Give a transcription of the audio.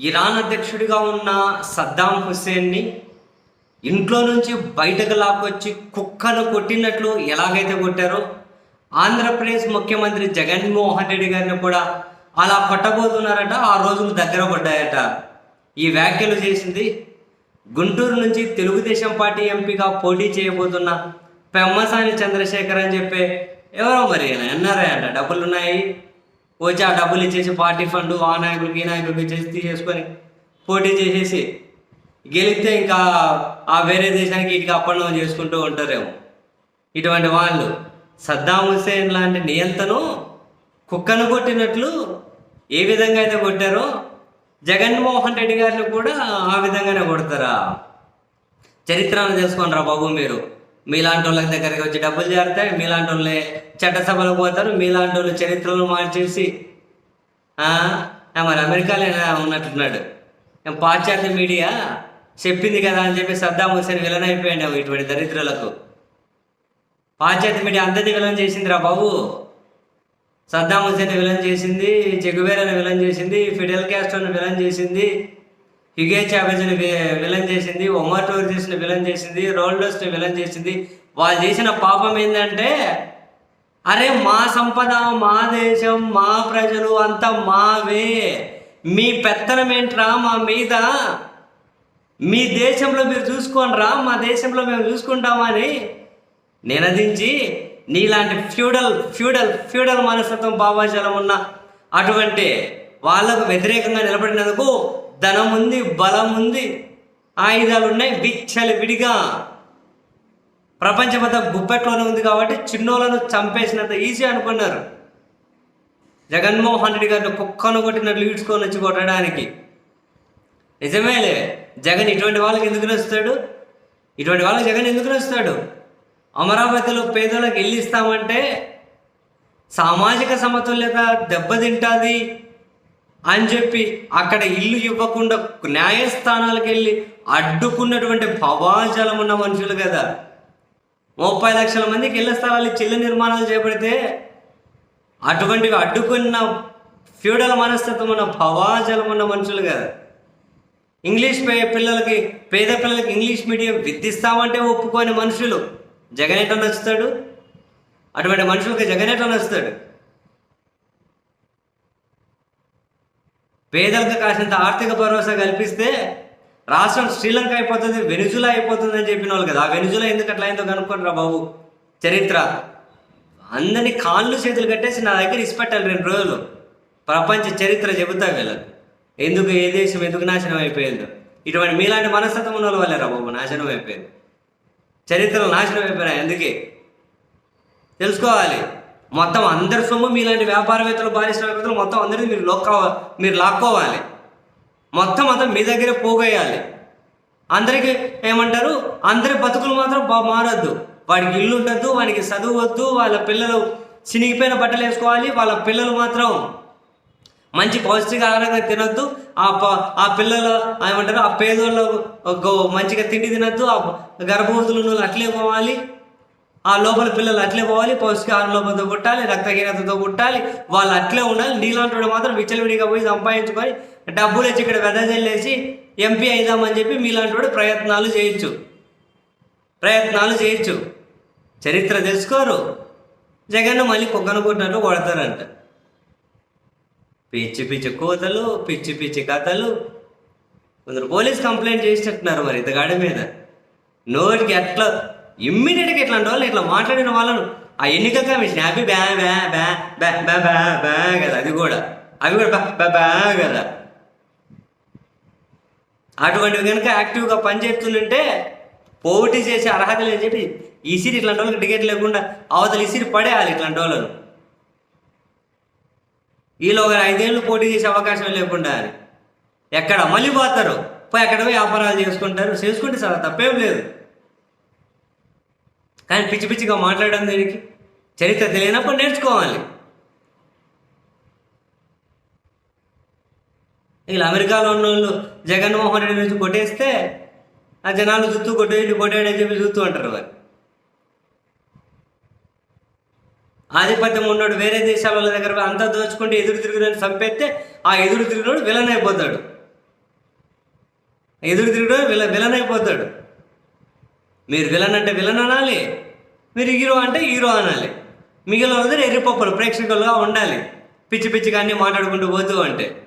Iran అధ్యక్షుడిగా ఉన్న సద్దాం హుస్సేన్ని ఇంట్లో నుంచి బయటకు లాక్కొచ్చి కుక్కను కొట్టినట్లు ఎలాగైతే కొట్టారో ఆంధ్రప్రదేశ్ ముఖ్యమంత్రి జగన్మోహన్ రెడ్డి గారిని కూడా అలా కొట్టబోతున్నారట ఆ రోజులు దగ్గర పడ్డాయట. ఈ వ్యాఖ్యలు చేసింది గుంటూరు నుంచి తెలుగుదేశం పార్టీ ఎంపీగా పోటీ చేయబోతున్న పెమ్మసాని చంద్రశేఖర్ అని చెప్పే ఎవరో మరి ఎన్ఆర్ఐ అంట? డబ్బులు ఉన్నాయి వచ్చి ఆ డబ్బులు ఇచ్చేసి పార్టీ ఫండ్ ఆ నాయకులకి ఈ నాయకులకి ఇచ్చేసి తీసేసుకొని పోటీ చేసేసి గెలిస్తే ఇంకా ఆ వేరే దేశానికి ఇటుక అప్పడం చేసుకుంటూ ఉంటారేమో. ఇటువంటి వాళ్ళు సద్దాం హుసేన్ లాంటి నియంతను కుక్కను కొట్టినట్లు ఏ విధంగా అయితే కొట్టారో జగన్మోహన్ రెడ్డి గారిని కూడా ఆ విధంగానే కొడతారా? చరిత్రను తెలుసుకోండిరా బాబు మీరు. మీలాంటి వాళ్ళ దగ్గరికి వచ్చి డబ్బులు చేరుతాయి మీలాంటి వాళ్ళే చట్టసభలకు పోతారు మీలాంటి వాళ్ళు చరిత్రలు మార్చేసి మరి అమెరికాలో ఉన్నట్టున్నాడు. పాశ్చాత్య మీడియా చెప్పింది కదా అని చెప్పి సద్దాం హుసేన్ విలన్ అయిపోయాడు ఇటువంటి దరిద్రులకు. పాశ్చాత్య మీడియా అందరినీ విలన్ చేసిందిరా బాబు. సద్దాం హుసేన్ విలన్ చేసింది చెగువేరాని విలన్ చేసింది ఫిడెల్ క్యాస్ట్రోని విలన్ చేసింది హిగే చాబేజ్ని విలన్ చేసింది ఒమర్ చేసిన విలన్ చేసింది రోల్డోస్ని విలన్ చేసింది. వాళ్ళు చేసిన పాపం ఏంటంటే అరే మా సంపద మా దేశం మా ప్రజలు అంతా మావే. మీ పెత్తనం ఏంట్రా మా మీద? మీ దేశంలో మీరు చూసుకోండిరా మా దేశంలో మేము చూసుకుంటామని నినదించి నీలాంటి ఫ్యూడల్ ఫ్యూడల్ ఫ్యూడల్ మనస్తత్వం భావాజలం ఉన్న అటువంటి వాళ్ళకు వ్యతిరేకంగా నిలబడినందుకు ధనం ఉంది బలం ఉంది ఆయుధాలు ఉన్నాయి విచ్చలు విడిగా. ప్రపంచమంతా గుప్పెట్లోనే ఉంది కాబట్టి చిన్నోళ్ళను చంపేసినంత ఈజీ అనుకున్నారు. జగన్మోహన్ రెడ్డి గారిని కుక్కను కొట్టినట్లు ఈడ్చుకొని వచ్చి కొట్టడానికి. నిజమేలే జగన్ ఇటువంటి వాళ్ళకి ఎందుకు నచ్చుతాడు ఇటువంటి వాళ్ళకి జగన్ ఎందుకు నచ్చుతాడు అమరావతిలో పేదలకు ఇల్లు ఇస్తామంటే సామాజిక సమతుల్యత దెబ్బతింటుంది. అని చెప్పి అక్కడ ఇల్లు ఇవ్వకుండా న్యాయస్థానాలకు వెళ్ళి అడ్డుకున్నటువంటి భవాజలం ఉన్న మనుషులు కదా. ముప్పై లక్షల మందికి ఇళ్ళ స్థలాలు చిల్ల నిర్మాణాలు చేపడితే అటువంటివి అడ్డుకున్న ఫ్యూడల్ మనస్తత్వం ఉన్న భవాజలం ఉన్న మనుషులు కదా. ఇంగ్లీష్ పే పిల్లలకి పేద పిల్లలకి ఇంగ్లీష్ మీడియం విద్దిస్తామంటే ఒప్పుకోని మనుషులు. జగన్ ఎట్లా నచ్చుతాడు? అటువంటి మనుషులకి జగన్ ఎట్లా నచ్చుతాడు? పేదలకు కాసినంత ఆర్థిక భరోసా కల్పిస్తే రాష్ట్రం శ్రీలంక అయిపోతుంది వెనుజులా అయిపోతుంది అని చెప్పిన వాళ్ళు కదా. ఆ వెనుజులా ఎందుకు అట్లా అయిందో కనుక్కోండి బాబు. చరిత్ర. అందరినీ కాళ్ళు చేతులు కట్టేసి నా దగ్గర ఇసిపెట్టాలి రెండు రోజులు. ప్రపంచ చరిత్ర చెబుతా వీళ్ళకి. ఎందుకు ఏ దేశం ఎందుకు నాశనం అయిపోయిందో. ఇటువంటి మీలాంటి మనస్తత్వం ఉన్న వాళ్ళే రా బాబు నాశనం అయిపోయింది. చరిత్రలు నాశనం అయిపోయినాయి అందుకే. తెలుసుకోవాలి. మొత్తం అందరి సొమ్ము మీలాంటి వ్యాపారవేత్తలు పారిశ్రామికవేత్తలు మొత్తం అందరిది మీరు లోక్క మీరు లాక్కోవాలి. మొత్తం అంతా మీ దగ్గరే పోగేయాలి. అందరికీ ఏమంటారు? అందరి బతుకులు మాత్రం బా మారద్దు. వాడికి ఇల్లు ఉండద్దు వాడికి చదువు వద్దు వాళ్ళ పిల్లలు చినిగిపోయిన బట్టలు వేసుకోవాలి వాళ్ళ పిల్లలు మాత్రం మంచి పౌష్టిక ఆహారంగా తినొద్దు. ఆ ప ఆ పిల్లలు ఏమంటారు? ఆ పేదోళ్ళు మంచిగా తిండి తినద్దు. ఆ గర్భవతులు అట్లే పోవాలి. ఆ లోపల పిల్లలు అట్లే పోవాలి పౌష్టికాహారం లోపలతో పుట్టాలి రక్తహీనతతో పుట్టాలి. వాళ్ళు అట్లే ఉండాలి. నీలాంటి వాడు మాత్రం విచ్చలవిడిగా పోయి సంపాదించుకొని డబ్బులు వచ్చి ఇక్కడ వెదజల్లేసి ఎంపీ అయిదామని చెప్పి మీలాంటి వాడు ప్రయత్నాలు చేయొచ్చు. ప్రయత్నాలు చేయొచ్చు. చరిత్ర తెలుసుకోరు. జగన్ మళ్ళీ కుక్కను కొట్టినట్టు కొడతారంట. పిచ్చి పిచ్చి కోతలు పిచ్చి పిచ్చి కథలు. కొందరు పోలీస్ కంప్లైంట్ చేసినట్టున్నారు మరి ఇతగాడి మీద. నోటికి ఎట్లా ఇమ్మీడియట్గా ఇట్లాంటి వాళ్ళు ఇట్లా మాట్లాడిన వాళ్ళను ఆ ఎన్నికల కమిషన్ హ్యాపీ బ్యా బ్యా బ్యా బ్యా బ్యా బ్యా బ్యా కదా అది కూడా. అవి కూడా బ్యా బ్యా కదా. అటువంటివి కనుక యాక్టివ్గా పనిచేస్తుంటే పోటీ చేసే అర్హత లేని చెప్పి ఇసిరి ఇట్లాంటి వాళ్ళకి టికెట్ లేకుండా అవతల ఇసిరి పడేయాలి ఇట్లాంటి వాళ్ళను. వీళ్ళు ఒక ఐదేళ్ళు పోటీ చేసే అవకాశం లేకుండా అని. ఎక్కడ మళ్ళీ పోతారు? పోయి అక్కడ పోయి వ్యాపారాలు చేసుకుంటారు. చేసుకుంటే చాలా తప్పేం లేదు. కానీ పిచ్చి పిచ్చిగా మాట్లాడడం దీనికి? చరిత్ర తెలియనప్పుడు నేర్చుకోవాలి. ఇలా అమెరికాలో ఉన్న వాళ్ళు జగన్మోహన్ రెడ్డి నుంచి కొట్టేస్తే ఆ జనాలు చూస్తూ కొట్టేయండి కొట్టేయండి అని చెప్పి చూస్తూ ఉంటారు వారు ఆధిపత్యం ఉన్నోడు వేరే దేశాల వాళ్ళ దగ్గర అంతా దోచుకుంటే ఎదురు తిరుగునని చంపేస్తే ఆ ఎదురు తిరుగుడు విలన్ అయిపోతాడు. ఎదురు తిరుగుడు విల విలన్ అయిపోతాడు. మీరు విలన్ అంటే విలన్ అనాలి. మీరు హీరో అంటే హీరో అనాలి. మిగిలిన ఎర్రిపప్పులు ప్రేక్షకులుగా ఉండాలి. పిచ్చి పిచ్చిగా అన్నీ మాట్లాడుకుంటూ పోతూ అంటే